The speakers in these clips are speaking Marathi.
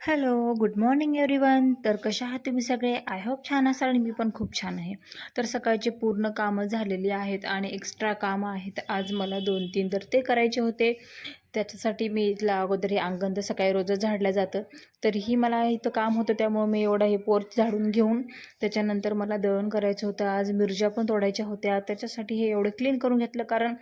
हॅलो गुड मॉर्निंग एव्हरीवन तर कशा आहात तुम्ही सगळे? आय होप छान असाल आणि मी पण खूप छान आहे. तर सकाळचे पूर्ण कामं झालेली आहेत आणि एक्स्ट्रा कामं आहेत. आज मला दोन तीन तर ते करायचे होते. त्याच्यासाठी मी इथला अगोदर हे अंगण तर सकाळी रोजच झाडलं जातं. तरीही मला इथं काम होतं त्यामुळं मी एवढं हे पोर्च झाडून घेऊन त्याच्यानंतर मला दळण करायचं होतं. आज मिरच्या पण तोडायच्या होत्या. त्याच्यासाठी हे एवढं क्लीन करून घेतलं. कारण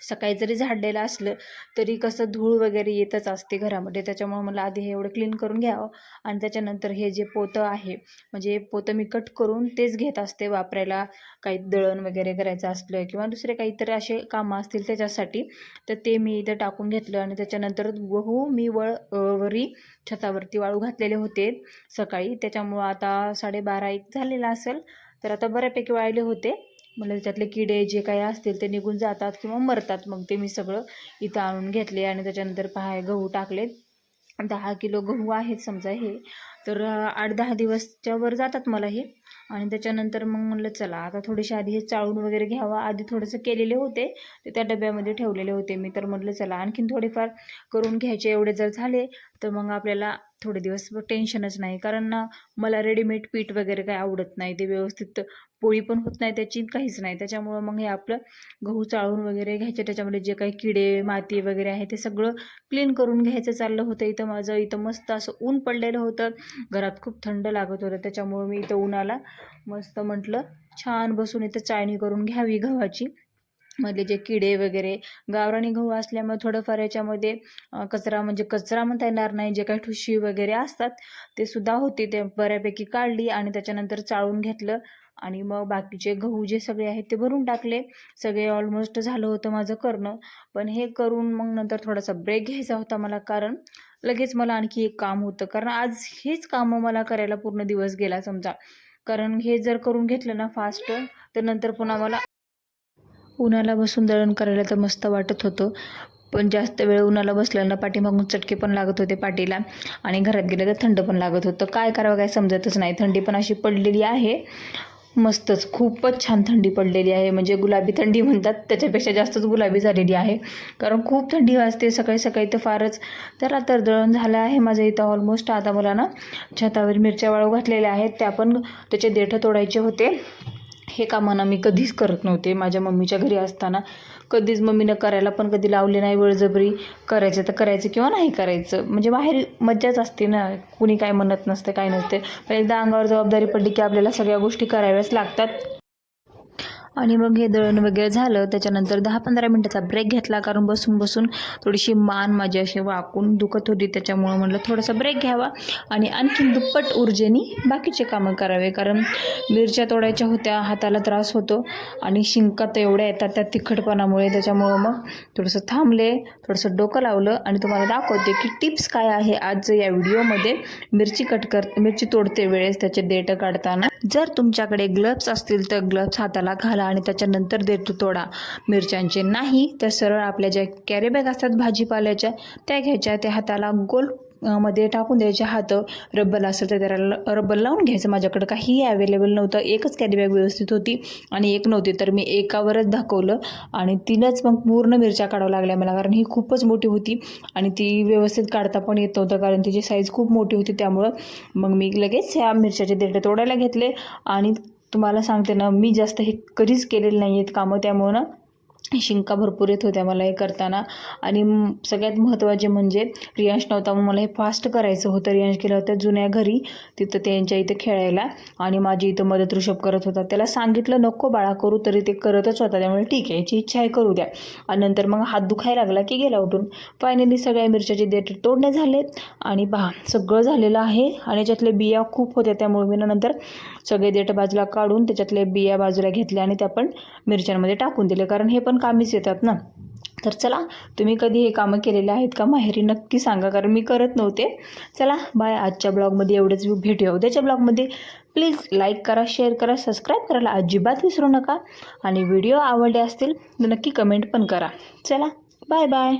सकाळी जरी झाडलेलं असलं तरी कसं धूळ वगैरे येतच असते घरामध्ये. त्याच्यामुळं मला आधी हे एवढं क्लीन करून घ्यावं आणि त्याच्यानंतर हे जे पोतं आहे म्हणजे पोतं मी कट करून तेच घेत असते वापरायला. काही दळण वगैरे करायचं असलं किंवा दुसरे काहीतरी असे कामं असतील त्याच्यासाठी तर ते मी इथं टाकून घेतलं आणि त्याच्यानंतर गहू मी वळ वरी छतावरती वाळू घातलेले होते सकाळी. त्याच्यामुळं आता साडेबारा एक झालेला असेल तर आता बऱ्यापैकी वाळले होते. मला त्याच्यातले किडे जे काही असतील ते निघून जातात किंवा मरतात. मग ते मी सगळं इथं आणून घेतले आणि त्याच्यानंतर पहा गहू टाकले दहा किलो गहू आहेत समजा हे. तर आठ दहा दिवसच्या वर जातात मला हे. आणि त्याच्यानंतर मग म्हणलं चला आता थोडेसे आधी हे चाळून वगैरे घ्यावं. आधी थोडंसं केलेले होते ते त्या डब्यामध्ये ठेवलेले होते मी. तर म्हटलं चला आणखीन थोडेफार करून घ्यायचे. एवढे जर झाले तर मग आपल्याला थोडे दिवस टेन्शनच नाही. कारण ना मला रेडीमेड पीठ वगैरे काय आवडत नाही. ते व्यवस्थित पोळी पण होत नाही त्याची काहीच नाही. त्याच्यामुळं मग हे आपलं गहू चाळून वगैरे घ्यायचे. त्याच्यामध्ये जे काही किडे माती वगैरे आहे ते सगळं क्लीन करून घ्यायचं चाललं होतं. इथं माझं इथं मस्त असं ऊन पडलेलं होतं. घरात खूप थंड लागत होतं. त्याच्यामुळं मी इथं उन्हाला मस्त म्हटलं छान बसून इथं चाळणी करून घ्यावी गव्हाची. मधले जे किडे वगैरे गावरानी गहू असल्यामुळे थोडंफार याच्यामध्ये कचरा म्हणजे कचरा म्हणता येणार नाही जे काही ठुशी वगैरे असतात ते सुद्धा होते ते बऱ्यापैकी काढली आणि त्याच्यानंतर चाळून घेतलं. आणि मग बाकीचे गहू जे सगळे आहेत ते भरून टाकले. सगळे ऑलमोस्ट झालं होतं माझं करणं. पण हे करून मग नंतर थोडासा ब्रेक घ्यायचा होता मला कारण लगेच मला आणखी एक काम होतं. कारण आज हेच कामं मला करायला पूर्ण दिवस गेला समजा. कारण हे जर करून घेतलं ना फास्ट तर नंतर पुन्हा मला उन्हाला बसून दळण करायला तर मस्त वाटत होतं. पण जास्त वेळ उन्हाला बसल्यानं पाठीमागून चटके पण लागत होते पाठीला आणि घरात गेलं तर थंड पण लागत होतं. काय करावं काय समजतच नाही. थंडी पण अशी पडलेली आहे. मस्तच. खूपच छान थंडी पडलेली आहे. म्हणजे गुलाबी थंडी म्हणतात त्याच्यापेक्षा जास्तच गुलाबी झालेली आहे. कारण खूप थंडी वाजते सकाळी सकाळी तर फारच तर आता दळण झालं आहे माझं इथं ऑलमोस्ट आता मला ना छतावर मिरच्या वाळू घातलेल्या आहेत. त्या पण त्याचे देठं तोडायचे होते. हे कामांना मी कधीच करत नव्हते. माझ्या मम्मीच्या घरी असताना कधीच मम्मीनं करायला पण कधी लावले नाही बळजबरी करायचं तर करायचं किंवा नाही करायचं. म्हणजे बाहेर मज्जाच असते ना. कुणी काय म्हणत नसतं काय नसते. पण एकदा अंगावर जबाबदारी पडली की आपल्याला सगळ्या गोष्टी कराव्याच लागतात. आणि मग हे दळण वगैरे झालं त्याच्यानंतर दहा पंधरा मिनटाचा ब्रेक घेतला. कारण बसून बसून थोडीशी मान माझी अशी वाकून दुखत होती. त्याच्यामुळं म्हटलं थोडासा ब्रेक घ्यावा. आणि आणखीन दुप्पट ऊर्जेनी बाकीचे कामं करावे. कारण मिरच्या तोडायच्या होत्या हाताला त्रास होतो. आणि शिंका तर एवढ्या येतात त्या तिखटपणामुळे. त्याच्यामुळं मग थोडंसं थांबले थोडंसं डोकं लावलं. आणि तुम्हाला दाखवते की टिप्स काय आहे आज या व्हिडिओमध्ये मिरची कट कर मिरची तोडते वेळेस त्याचे देठं काढताना. जर तुमच्याकडे ग्लव्स असतील तर ग्लव्स हाताला घाला आणि त्याच्यानंतर देतो तोडा. मिरच्यांचे नाही तर सरळ आपल्या ज्या कॅरीबॅग असतात भाजीपाल्याच्या त्या घ्यायच्या. त्या हाताला गोल मध्ये टाकून द्यायचे हात. रब्बल असेल तर त्याला रब्बल लावून घ्यायचं. माझ्याकडं काहीही अवेलेबल नव्हतं. एकच कॅरीबॅग व्यवस्थित होती आणि एक नव्हती. तर मी एकावरच दाखवलं आणि तिनंच मग पूर्ण मिरच्या काढावं लागल्या मला कारण ही खूपच मोठी होती आणि ती व्यवस्थित काढता पण येत नव्हतं कारण तिची साईज खूप मोठी होती. त्यामुळं मग मी लगेच ह्या मिरच्याचे देठे तोडायला घेतले आणि तुम्हाला सांगते ना मी जास्त हे कधीच केलेलं नाही आहेत कामं. त्यामुळं ना शिंका भरपूर येत होत्या मला हे करताना. आणि सगळ्यात महत्त्वाचे म्हणजे रियांश नव्हता मग मला हे फास्ट करायचं होतं. रियांश केलं होतं जुन्या घरी तिथं त्यांच्या इथं खेळायला. आणि माझी इथं मदत ऋषभ करत होता. त्याला सांगितलं नको बाळा करू तरी ते करतच होता. त्यामुळे ठीक आहे याची इच्छा आहे करू द्या. आणि नंतर मग हात दुखायला लागला की गेला उठून. फायनली सगळ्या मिरच्याचे देठ तोडणे झालेत. आणि पहा सगळं झालेलं आहे. आणि याच्यातले बिया खूप होत्या त्यामुळे मी नंतर सगळे देठ बाजूला काढून त्याच्यातले बिया बाजूला घेतल्या आणि त्या पण मिरच्यांमध्ये टाकून दिले कारण हे पण कामीच येतात ना. तर चला तुम्ही कधी हे कामं केलेले आहेत का माहेरी नक्की सांगा कारण मी करत नव्हते. चला बाय आजच्या ब्लॉगमध्ये एवढंच. भेटूया उद्याच्या ब्लॉगमध्ये. प्लीज लाईक करा शेअर करा सबस्क्राईब करायला अजिबात विसरू नका. आणि व्हिडिओ आवडले असतील तर नक्की कमेंट पण करा. चला बाय बाय